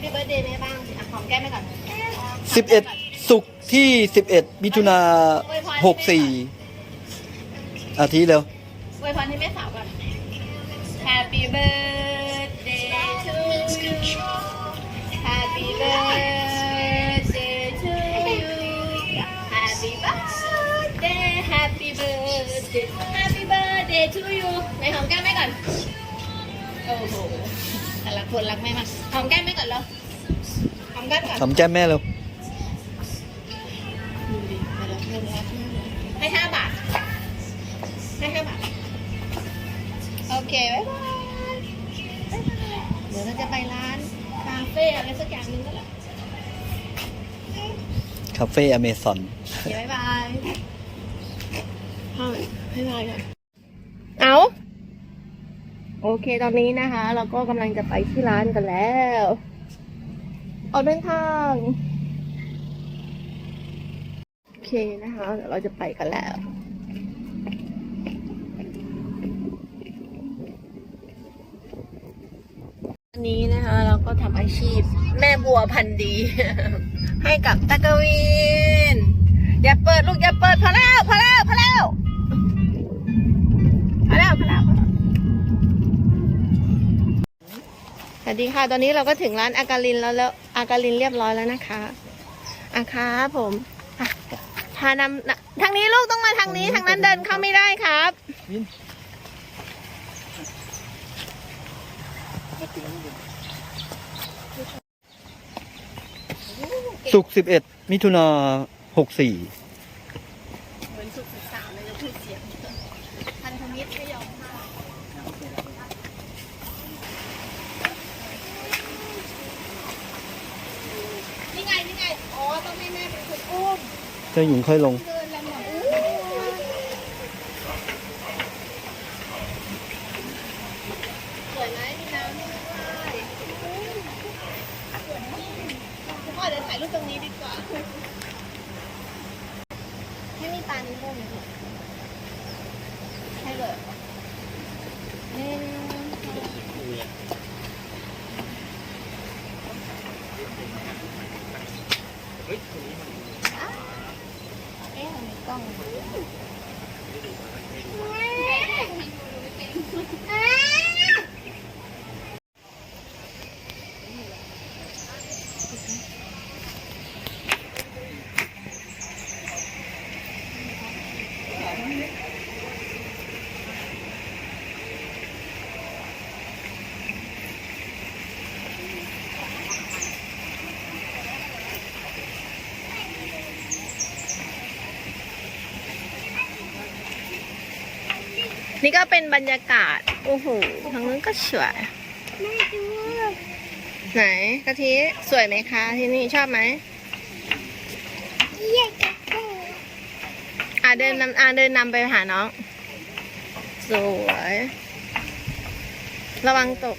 ปปี้เบิร์ดเดย์แม่บ้างอะหอมแก้มไปก่อนสิบเอ็ดสุกร์ที่สิบเอ็ดมิถุนาหกสี่อาทิตย์เร็วอวยพรให้แม่สาวก่อน Happy birthday to you Happy birthday to you Happy birthday Happy birthday Happy birthday to you ไหนหอมแก้มแม่ก่อน โอ้โห แต่ละคนรักแม่มากหอมแก้มแม่ก่อนแล้วหอมแก้มก่อนทำแก้มแม่เร็วดูดิแต่ละคนรักมากเลยให้ห้าบาทให้ห้าบาทโอเคบ๊ายบายบ๊ายบายเดี๋ยวเราจะไปร้านคาเฟ่อะไรสักอย่างหนึงก็แหละคาเฟ่อเมซอนโอเคบ๊ายบายพ่อบ๊ายบายก่อนเอา โอเคตอนนี้นะคะ เราก็กำลังจะไปที่ร้านกันแล้ว ออกเดินทาง โอเคนะคะเดี๋ยวเราจะไปกันแล้ววันนี้นะคะ เราก็ทำอาชีพ แม่บัวพันธุ์ดี ให้กับตะกวิน อย่าเปิดลูกอย่าเปิดพอแล้วพอแล้วพอแล้วพอแล้วพอแล้ว วสวัสดีค่ะ ตอนนี้เราก็ถึงร้านอากาลินแล้วแล้วอากาลินเรียบร้อยแล้วนะคะอาครับผมอะพานำทางนี้ลูกต้องมาทางนี้ทางนั้นเดินเข้าไม่ได้ครับสุกสิบเอ็ดมิถุนาหกสี่ เหมือนสุขศึกษาเลยจะพูดเสียงพันธมิตรไม่ยอมพลาดนี่ไงนี่ไง อ๋อ ต้องให้แม่เป็นคนอุ้ม เจ้าหญิงค่อยลง Ooh. นี่ก็เป็นบรรยากาศ โอ้โหทางนู้นก็สวยไหนกะทิสวยไหมคะ ที่นี่ชอบไหมอะเดินนำอะเดินนำไปหาน้อง สวย ระวังตก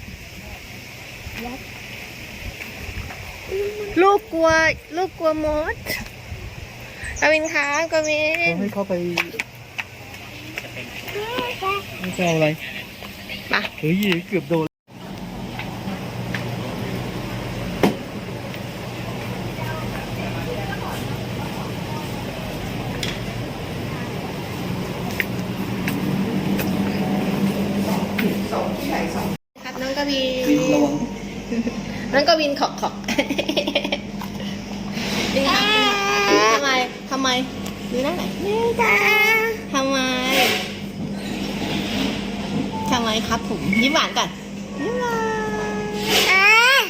ลูกกลัว ลูกกลัวมดกวินคะกวินให้เขาไป ไม่ใช่อะไร มา เฮ้ยเกือบโดน ครับน้องกวิน วินระวัง น้องกวินขอกขอกนี่ครับทำไมทำไมดูหน้าไหนนี่จ้าทำไมทำ ไมครับผมยิ้มหวานก่อนยิ้มหวาน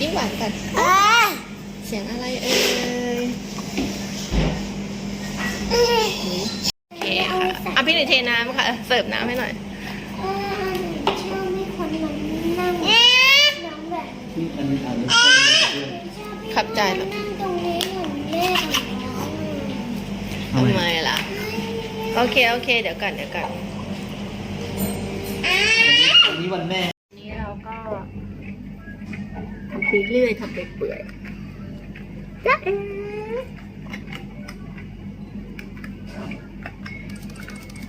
ยิ้มหวานก่อนเสียงอะไรเอ่ยโอเคค่ะอะพี่หน่อยเทน้ำค่ะเสิร์ฟน้ำให้หน่อยชอบให้คนมันนั่งน้องแบบนี่อันนี้อันนี้ชอบให้ขับใจเหรอนั่งตรงนี้เหมือนแม่ของน้องทำไมล่ะ โอเค โอเค เดี๋ยวก่อนเดี๋ยวก่อนอันนี้วันแม่ นี้เราก็ทำไปเรื่อยทำไปเปื่อยจ้าเอ๋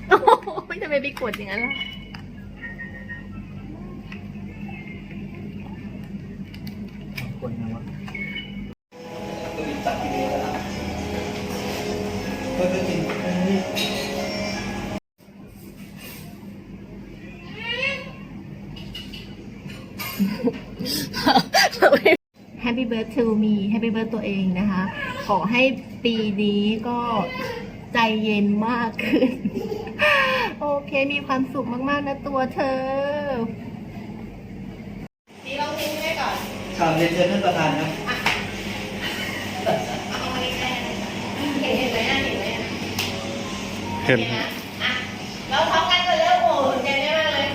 โอ้โหทำไมไปกดอย่างนั้นล่ะคนนะวะ แฮปปี้เบิร์ดทูมีแฮปปี้เบิร์ดตัวเองนะคะ ขอให้ปีนี้ก็ใจเย็นมากขึ้น โอเคมีความสุขมาก ๆ นะตัวเธอดีลองทิ้งไว้ก่อนข่าวเรียนเชิญท่านประธานครับเอามาใกล้ๆเลยเห็นเห็นไหมอะเห็นไหมอะเห็นนะอะเราท้องกันกันแล้วโอ้โหใจได้มากเลย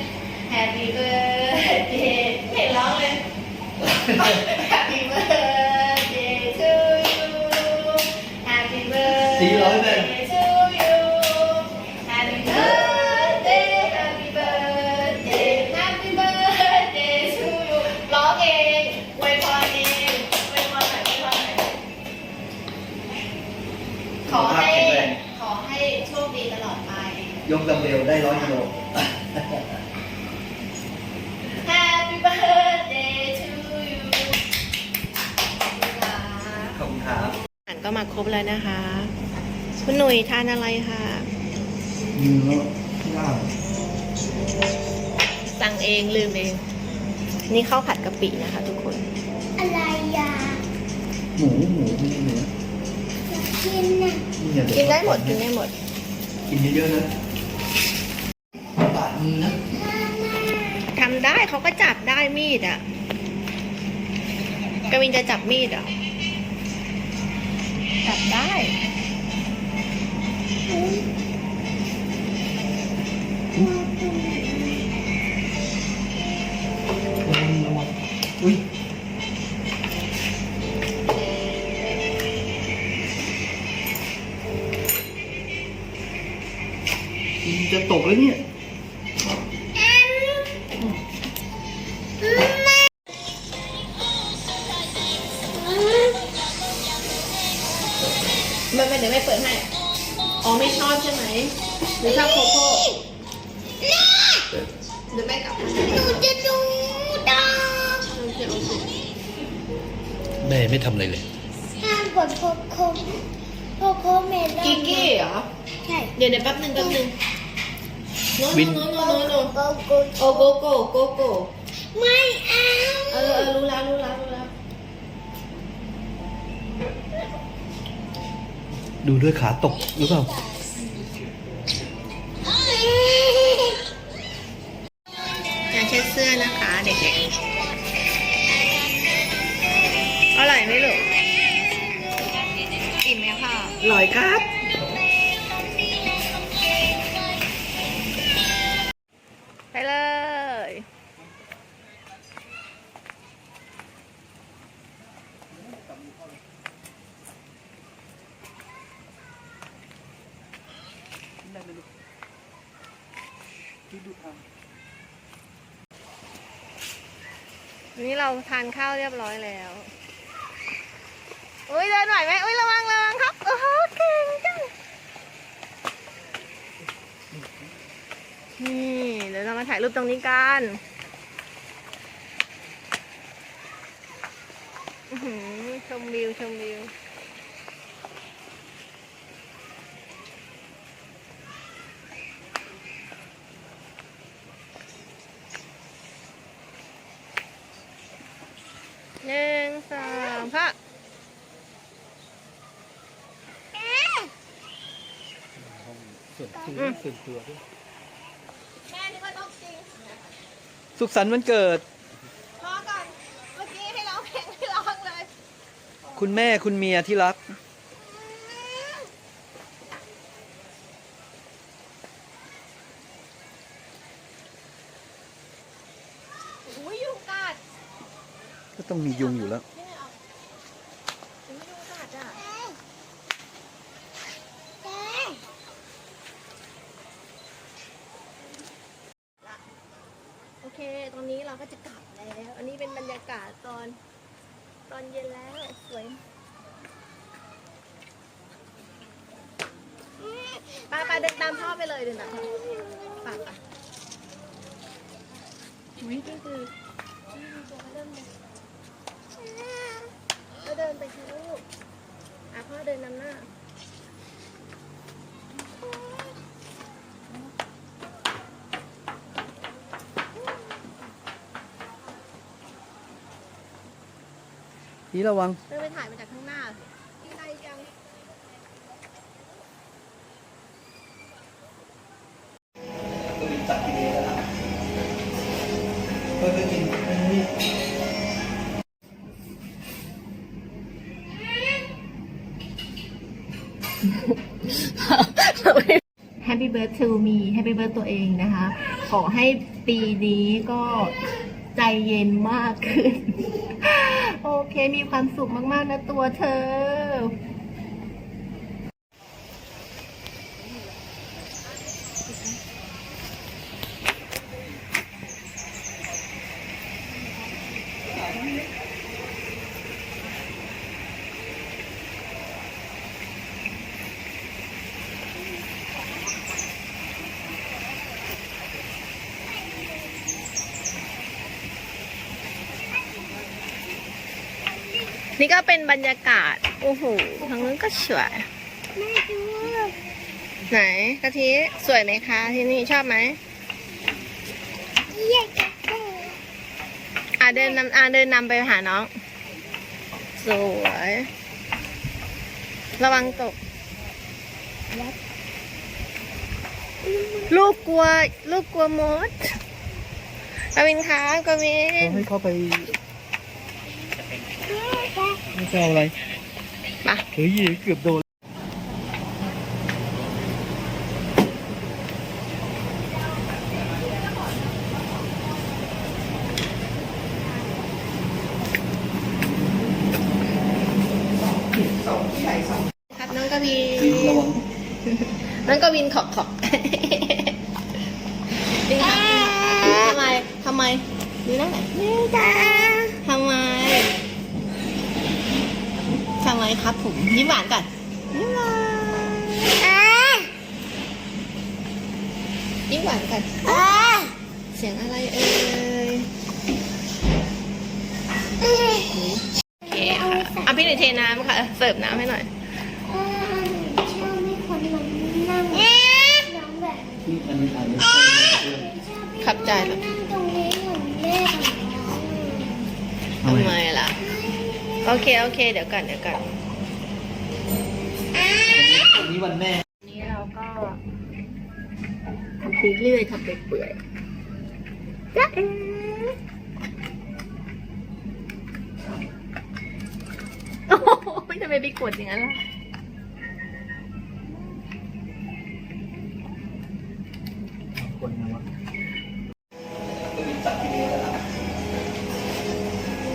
Happy birthday เห็นร้องเลย Happy birthday to you Happy birthday สี่ร้อยแบง to you Happy birthday Happy birthday Happy birthday to you ร้องเองอวยพรเองอวยพรหน่อยอวยพรหน่อยขอให้ ขอให้โชคดีตลอดไป ยกดัมเบลได้ร้อยกิโล ก็มาครบแล้วนะคะ คุณหนุ่ยทานอะไรคะเนื้อย่างสั่งเองลืมเอง นี่ข้าวผัดกะปินะคะ ทุกคน อะไรอะหมูหมูไม่ใช่เนื้ออยากกินน่ะอย่าเยวกินได้หมดกินได้หมด กินเยอะๆนะบาดมือนะทำได้เขาก็จับได้มีดอะกวินจะจับมีดอะ จับได้อุ้ย ไม่ไม่เดี๋ยวไม่เปิดให้ อ๋อไม่ชอบใช่ไหมหรือชอบโคโค่เดี๋ยวแม่กลับมาให้หนูจะดูดาวโอเคโอเคแม่ไม่ทำอะไรเลยห้ามกดโคโคโคโคเมลอนกิกกี้เหรอ ใช่เดี๋ยวเดี๋ยวแป๊บนึงแป๊บนึงโน้วินโน้โน้โน้โน้โกโกโอโกโก้โกโก้ไม่เอาเออเออรู้แล้วรู้แล้วรู้แล้ว ดูด้วยขาตกหรือเปล่า วันนี้เราทานข้าวเรียบร้อยแล้วอุ้ยเดินไหวไหมอุ้ยระวังระวังครับโอ้โหเก่งจังนี่เดี๋ยวเรามาถ่ายรูปตรงนี้กันชมวิวชมวิว หนึ่งสองพระ ส่วนตัวอืมส่วนตัวด้วยแม่นี่ว่าต้องจริงสุขสันต์วันเกิดพอก่อน เมื่อกี้ให้ร้องเพลงไม่ร้องเลยคุณแม่คุณเมียที่รักอุ้ยยุงกัดก็ต้องมียุงอยู่แล้ว นี่ เดินตามพ่อไปเลยเดินตามพ่อฝากไปอุ้ยเริ่มก็เดินไปค่ะลูกอะพ่อเดินนำหน้านี่ระวัง เดินไปถ่ายมาจากข้างหน้า ก็จะกินนนี้แฮปปี้เบิร์ดทูมีแฮปปี้เบิร์ดตัวเองนะคะ ขอให้ปีนี้ก็ใจเย็นมากขึ้น โอเคมีความสุขมาก ๆ นะตัวเธอ นี่ก็เป็นบรรยากาศ โอ้โห ทางนู้นก็สวยแม่ดูไหนกะทิสวยไหมคะที่นี่ชอบไหม เยี่ยจังเลย อะ เดินนำอะเดินนำไปหาน้อง สวย ระวังตก ลูกกลัว ลูกกลัวมดกวินคะกวินเขาให้เขาไปแม่จะไม่ใช่อะไรมาเฮ้ยเกือบโดน ครับน้องกวินวังน้องกวินขอบขอบดิครับทำไมทำไมดูนั่นไหนนี่จ้าทำไมทำไมครับผมยิ้มหวานก่อนยิ้มหวานอ่ายิ้มหวานก่อนเสียงอะไรเอ่ย อะพี่หน่อยเทน้ำค่ะ เสิร์ฟน้ำให้หน่อย ชอบไม่คนมันนั่งน้องแบบนี่อันนี้อันนี้ขับใจเหรอนั่งตรงนี้เหมือนแม่ของน้องทำไมล่ะ โอเค โอเค เดี๋ยวก่อนเดี๋ยวก่อน อันนี้วันแม่ นี้เราก็ทำไปเรื่อยทำไปเปื่อยจ้าเอ โอ้โหทำไมไปกดอย่างนั้นล่ะคนนะวะก็มีตัดกิเลสแล้วนะ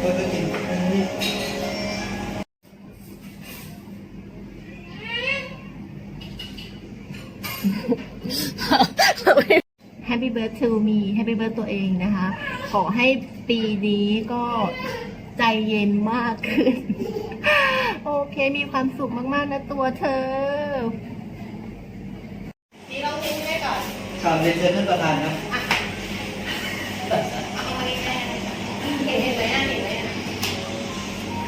ก็จะกินอันนี้แฮปปี้เบิร์ดทูมีแฮปปี้เบิร์ดตัวเองนะคะ ขอให้ปีนี้ก็ใจเย็นมากขึ้นโอ เคมีความสุขมากๆนะตัวเธอ นี่ลองทิ้งไว้ก่อนข่าวเรียนเชิญท่านประธานครับเห็นเห็นไหมอะเห็นไหมอะ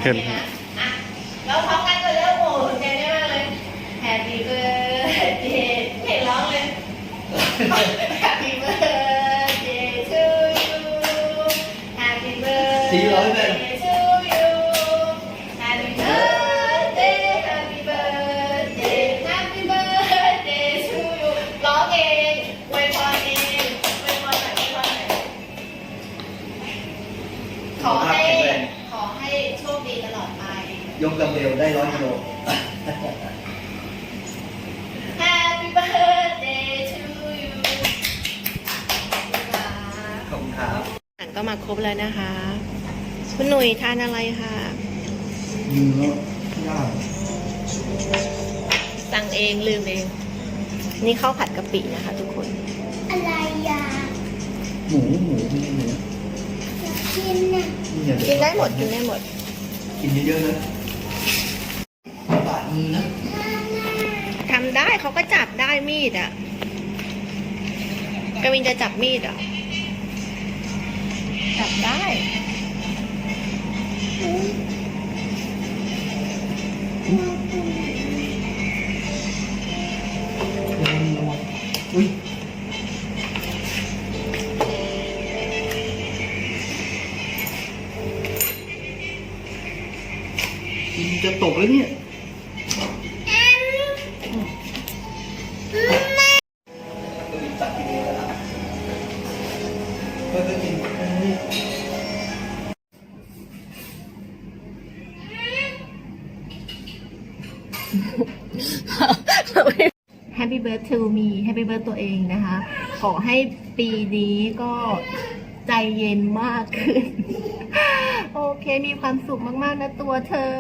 เห็นครับ อะเราพร้อมกันเลยแล้วโอ้โหสนใจได้มากเลย Happy birthday เห็นร้องเลย ร้อยกิโล Happy birthday to you ขอบคุณครับ อาหารก็มาครบแล้วนะคะ คุณหนุ่ยทานอะไรคะเนื้อย่างสั่งเองลืมเอง นี่ข้าวผัดกะปินะคะ ทุกคน อะไรอะหมูหมูไม่ใช่เนื้ออยากกินน่ะนี่อย่ากินได้หมดกินได้หมด กินเยอะๆนะบาด มือนะทำได้เขาก็จับได้มีดอะกวินจะจับมีดอะ จับได้อุ้ยจะตกแล้วเนี่ย ขอให้ปีนี้ก็ใจเย็นมากขึ้น โอเคมีความสุขมาก ๆ นะตัวเธอ